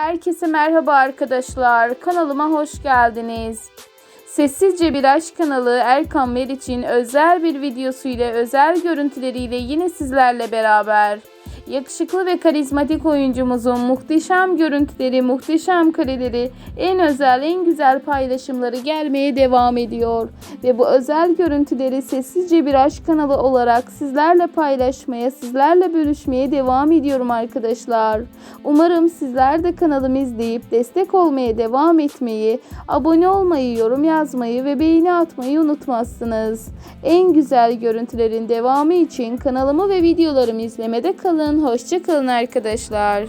Herkese merhaba arkadaşlar. Kanalıma hoş geldiniz. Sessizce bir aşk kanalı Erkan Meriç'in özel bir videosu ile özel görüntüleriyle yine sizlerle beraber. Yakışıklı ve karizmatik oyuncumuzun muhteşem görüntüleri, muhteşem kareleri, en özel, en güzel paylaşımları gelmeye devam ediyor. Ve bu özel görüntüleri Sessizce Bir Aşk kanalı olarak sizlerle paylaşmaya, sizlerle bölüşmeye devam ediyorum arkadaşlar. Umarım sizler de kanalımı izleyip destek olmaya devam etmeyi, abone olmayı, yorum yazmayı ve beğeni atmayı unutmazsınız. En güzel görüntülerin devamı için kanalımı ve videolarımı izlemede kalın. Hoşçakalın arkadaşlar.